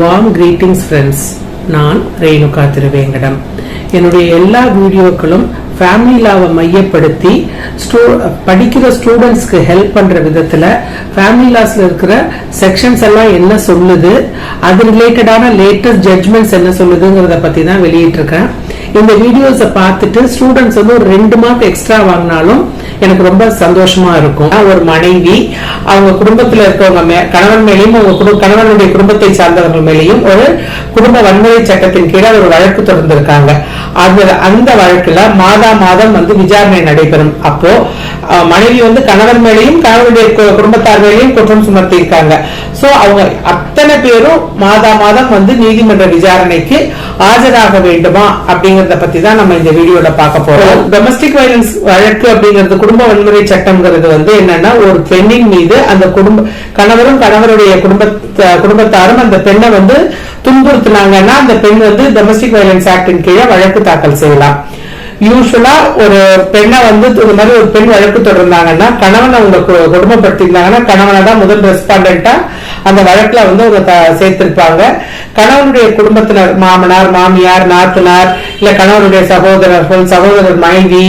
Warm greetings friends நான் ரேணுகா திருவேங்கடம். என்னுடைய எல்லா வீடியோக்களும் ஃபேமிலி லாவை மையப்படுத்தி ஸ்டூ படிக்கிற ஸ்டூடெண்ட்ஸ்க்கு ஹெல்ப் பண்ற விதத்துல ஃபேமிலி லாஸ்ல இருக்கிற செக்ஷன்ஸ் எல்லாம் என்ன சொல்லுது அது ரிலேட்டடான லேட்டஸ்ட் ஜட்ஜ்மெண்ட்ஸ் என்ன சொல்லுதுங்கிறத பத்தி தான் வெளியிட்டிருக்கேன். இந்த வீடியோஸை பார்த்துட்டு ஸ்டூடெண்ட்ஸ் வந்து ஒரு ரெண்டு மார்க் எக்ஸ்ட்ரா வாங்கினாலும் எனக்கு ரொம்ப சந்தோஷமா இருக்கும். ஒரு மனைவி அவங்க குடும்பத்துல இருக்கவங்க மே- கணவன் மேலேயும் அவங்க குடும்ப கணவனுடைய குடும்பத்தை சார்ந்தவர்கள் மேலேயும் ஒரு குடும்ப வன்முறை சட்டத்தின் கீழே ஒரு வழக்கு தொடர்ந்திருக்காங்க. அது அந்த வழக்குல மாதா மாதம் வந்து விசாரணை நடைபெறும். அப்போ மனைவி வந்து கணவன் மேலேயும் கணவனுடைய குடும்பத்தார் மேலேயும் குற்றம் சுமத்தி இருக்காங்க ஸோ அவங்க அத்தனை பேரும் மாதா மாதம் வந்து நீதிமன்ற விசாரணைக்கு ஆஜராக வேண்டுமா அப்படிங்கறத பத்தி தான் நம்ம இந்த வீடியோல பார்க்க போறோம். டொமஸ்டிக் வயலன்ஸ் வழக்கு அப்படிங்கிறது குடும்ப வன்முறை சட்டம்ங்கிறது வந்து என்னன்னா ஒரு பெண்ணின் மீது அந்த குடும்ப கணவரும் கணவருடைய குடும்ப குடும்பத்தாரும் அந்த பெண்ணை வந்து துன்புறுத்தினாங்கன்னா அந்த பெண் வந்து டொமஸ்டிக் வயலன்ஸ் ஆக்டின் கீழே வழக்கு தாக்கல் செய்யலாம். யூஸ்வலா ஒரு பெண்ணை வந்து இது மாதிரி ஒரு பெண் வழக்கு தொடர்ந்தாங்கன்னா கணவனை அவங்க கு- குடும்பப்படுத்திருந்தாங்கன்னா கணவனை தான் முதல் ரெஸ்பாண்டா அந்த வழக்குல வந்து அவங்க த- சேர்த்திருப்பாங்க. கணவனுடைய குடும்பத்தினர் மாமனார் மாமியார் நாத்தனார் இல்ல கணவனுடைய சகோதரர்கள் சகோதரர் மனைவி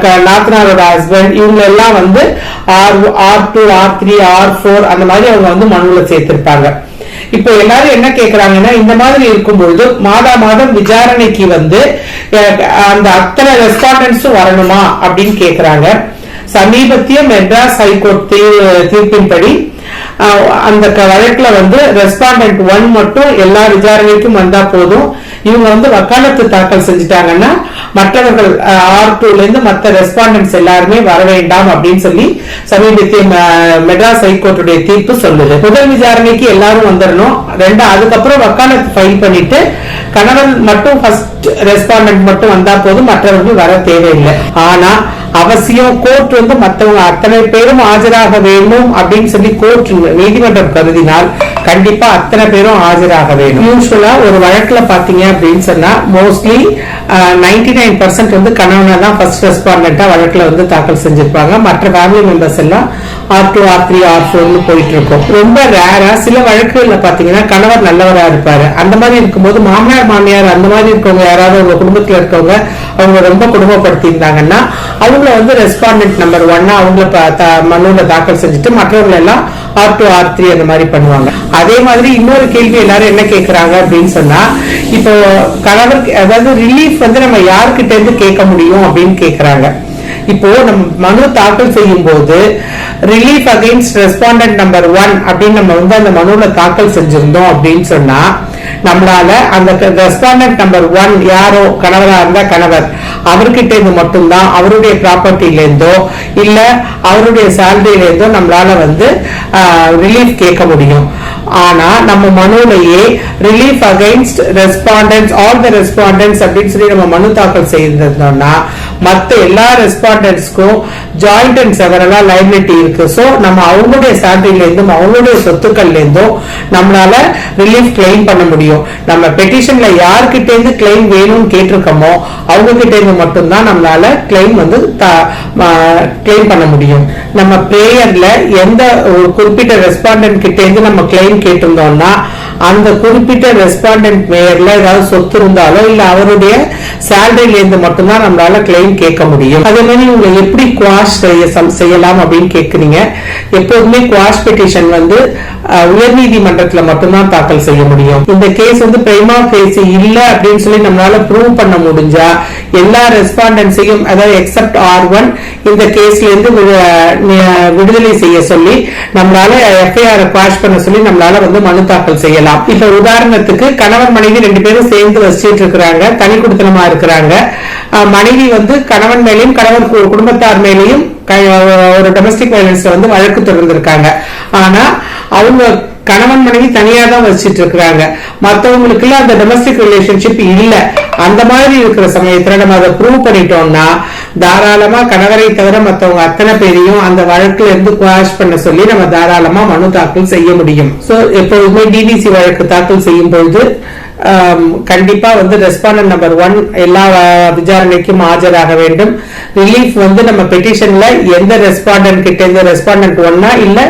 க- நாத்தனாரோட ஹஸ்பண்ட் இவங்க எல்லாம் வந்து R R two R three R four அந்த மாதிரி அவங்க வந்து மனுவில் சேர்த்திருப்பாங்க. இப்போ எல்லாரும் என்ன கேக்குறாங்கன்னா இந்த மாதிரி இருக்கும்பொழுது மாதா மாதம் விசாரணைக்கு வந்து அந்த அத்தனை ரெஸ்பாண்டன்ஸும் வரணுமா அப்படின்னு கேக்குறாங்க. சமீபத்திய மெட்ராஸ் ஹைகோர்ட் தீர்ப்பின்படி அந்த க- வழக்குல வந்து ரெஸ்பாண்டன்ட் ஒன் மட்டும் எல்லா விசாரணைக்கும் வந்தா போதும். இவங்க வந்து வக்காலத்து தாக்கல் செஞ்சுட்டாங்கன்னா மற்றவர்கள் ஆர் டூல இருந்து மற்ற ரெஸ்பாண்டன்ஸ் எல்லாருமே வர வேண்டாம் அப்படின்னு சொல்லி சமீபத்திய மெட்ராஸ் ஹைகோர்ட்டுடைய தீர்ப்பு சொல்லுது. முதல் விசாரணைக்கு எல்லாரும் வந்துடணும் ரெண்டு அதுக்கப்புறம் வக்காலத்து ஃபைல் பண்ணிட்டு கணவன் மட்டும் ஃபர்ஸ்ட் ரெஸ்பாண்டன்ட் மட்டும் வந்தா போதும் மற்றவர்கள் வர தேவையில்லை. ஆனா அவசியம் கோர்ட் வந்து மற்றவங்க அத்தனை பேரும் ஆஜராக வேண்டும் அப்படின்னு சொல்லி கோர்ட் நீதிமன்றம் கருதினால் கண்டிப்பா அத்தனை பேரும் ஆஜராக வேண்டும் யூஸ்வலா ஒரு வழக்குல பாத்தீங்க அப்படின்னு சொன்னா மோஸ்ட்லி நைன்டி நைன் பர்சன்ட் வந்து கணவனை தான் ஃபர்ஸ்ட் ரெஸ்பாண்டா வழக்குல வந்து தாக்கல் செஞ்சிருப்பாங்க. மற்ற ஃபேமிலி மெம்பர்ஸ் எல்லாம் R two R three R ஃபோர்னு போயிட்டு இருக்கும் ரொம்ப ரேரா சில வழக்குகள்ல பாத்தீங்கன்னா கணவர் நல்லவரா இருப்பாரு. அந்த மாதிரி இருக்கும்போது மாமனார் மாமியார் அந்த மாதிரி இருக்கவங்க யாராவது உங்க குடும்பத்துல இருக்கவங்க அவங்க ரொம்ப குடும்பப்படுத்தியிருந்தாங்கன்னா அவங்கள வந்து ரெஸ்பாண்டன்ட் நம்பர் ஒன்னா அவங்கள ப- த- தாக்கல் செஞ்சுட்டு மற்றவங்களை எல்லாம் ஆர் டூ ஆர் த்ரீ அந்த மாதிரி பண்ணுவாங்க. அதே மாதிரி இன்னொரு கேள்வி எல்லாரும் என்ன கேட்குறாங்க அப்படின்னு சொன்னா இப்போ கணவர் அதாவது ரிலீஃப் வந்து நம்ம யார்கிட்ட இருந்து கேட்க முடியும் அப்படின்னு கேக்குறாங்க. இப்போ நம்ம மனு தாக்கல் செய்யும் போது relief against respondent number one அப்படின்னு நம்ம வந்து அந்த மனுவில் தாக்கல் செஞ்சிருந்தோம் அப்படின்னு சொன்னா நம்மளால அந்த ரெஸ்பாண்டன்ட் நம்பர் ஒன் யாரோ கணவரா இருந்தா கணவர். அவர்கிட்ட இருந்து மட்டும்தான் அவருடைய ப்ராப்பர்ட்டில இருந்தோ இல்ல அவருடைய சேலரியில இருந்தோ நம்மளால வந்து ரிலீஃப் கேட்க முடியும். ஆனா நம்ம மனுவிலேயே relief against respondents all the respondents அப்படின்னு சொல்லி நம்ம மனு தாக்கல் செய்திருந்தோம்னா மற்ற எல்லா ரெஸ்பாண்டன்ஸ்க்கும் ஜாயிண்ட் அண்ட் செவரலா லைபிலிட்டி இருக்கு. ஸோ நம்ம அவங்களுடைய சேலரியில இருந்தும் அவங்களுடைய சொத்துக்கள்ல இருந்தும் நம்மளால ரிலீஃப் கிளைம் பண்ண முடியும். நம்ம பெட்டிஷன்ல யார்கிட்ட இருந்து கிளைம் வேணும்னு கேட்டிருக்கோமோ அவங்க கிட்ட இருந்து மட்டும்தான் நம்மளால கிளைம் வந்து கிளைம் பண்ண முடியும். நம்ம ப்ரேயர்ல எந்த ஒரு குறிப்பிட்ட ரெஸ்பாண்டன்ட் கிட்ட இருந்து நம்ம கிளைம் கேட்டிருந்தோம்னா அந்த குறிப்பிட்ட ரெஸ்பாண்டன்ட் மேயர்ல ஏதாவது சொத்து இருந்தாலோ இல்ல அவருடைய சேலரியில இருந்து மட்டும்தான் நம்மளால கிளைம் கேட்க முடியும். அதே மாதிரி உங்களை எப்படி குவாஷ் செய்ய செய்யலாம் அப்படின்னு கேக்குறீங்க எப்போதுமே குவாஷ் பெட்டிஷன் வந்து அஹ், உயர்நீதிமன்றத்துல மட்டும்தான் தாக்கல் செய்ய முடியும். இந்த கேஸ் வந்து பிரைமா கேஸ் இல்ல அப்படின்னு சொல்லி நம்மளால ப்ரூவ் பண்ண முடிஞ்சா எல்லா ரெஸ்பாண்டன்ஸையும் அதாவது எக்ஸப்ட் ஆர் ஒன் இந்த கேஸ்ல இருந்து விடுதலை செய்ய சொல்லி நம்மளால எஃப்ஐஆர் குவாஷ் பண்ண சொல்லி நம்மளால வந்து மனு தாக்கல் செய்யலாம். இப்ப உதாரணத்துக்கு கணவன் மனைவி ரெண்டு பேரும் சேர்ந்து வசிச்சுட்டு இருக்கிறாங்க தனி குடுத்தனமா இருக்கிறாங்க. மனைவி வந்து கணவன் மேலையும் கணவன் குடும்பத்தார் மேலையும் ஒரு டொமஸ்டிக் வயலன்ஸ்ல வந்து வழக்கு தொடர்ந்திருக்காங்க. ஆனா அவங்க கணவன் மனைவி தனியா தான் வச்சிட்டு இருக்கிறாங்க. மத்தவங்களுக்கு எல்லாம் அந்த டொமஸ்டிக் ரிலேஷன்ஷிப் இல்ல. அந்த மாதிரி இருக்கிற சமயத்துல நம்ம அதை ப்ரூவ் பண்ணிட்டோம்னா தாராளமா கணவரை தவிர மத்தவங்க அத்தனை பேரையும் அந்த வழக்குல இருந்து குவாஷ் பண்ண சொல்லி நம்ம தாராளமா மனு தாக்கல் செய்ய முடியும். சோ எப்போதுமே டிவிசி வழக்கு தாக்கல் செய்யும் பொழுது கண்டிப்பா வந்து ரெஸ்பாண்டன்ட் நம்பர் ஒன் எல்லா விசாரணைக்கும் ஆஜராக வேண்டும். ரிலீஃப் வந்து நம்ம பெட்டிஷன்ல எந்த ரெஸ்பாண்டன்ட் கிட்ட இருந்து ரெஸ்பாண்டன்ட் ஒன்னா இல்ல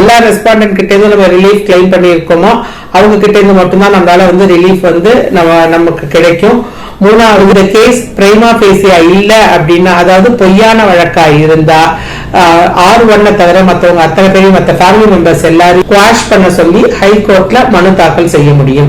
எல்லா ரெஸ்பாண்டன்ட் கிட்ட இருந்து நம்ம ரிலீஃப் கிளைம் பண்ணியிருக்கோமோ அவங்க கிட்ட இருந்து மட்டும்தான் நம்மளால வந்து ரிலீஃப் வந்து நம்ம நமக்கு கிடைக்கும். மூணாவது இந்த கேஸ் பிரைமா பேசியா இல்ல அப்படின்னா அதாவது பொய்யான வழக்கா இருந்தா ஆர் ஆறு ஒன்னை தவிர மற்றவங்க அத்தனை பேரையும் மற்ற ஃபேமிலி மெம்பர்ஸ் எல்லாரும் குவாஷ் பண்ண சொல்லி ஹைகோர்ட்ல மனு தாக்கல் செய்ய முடியும்.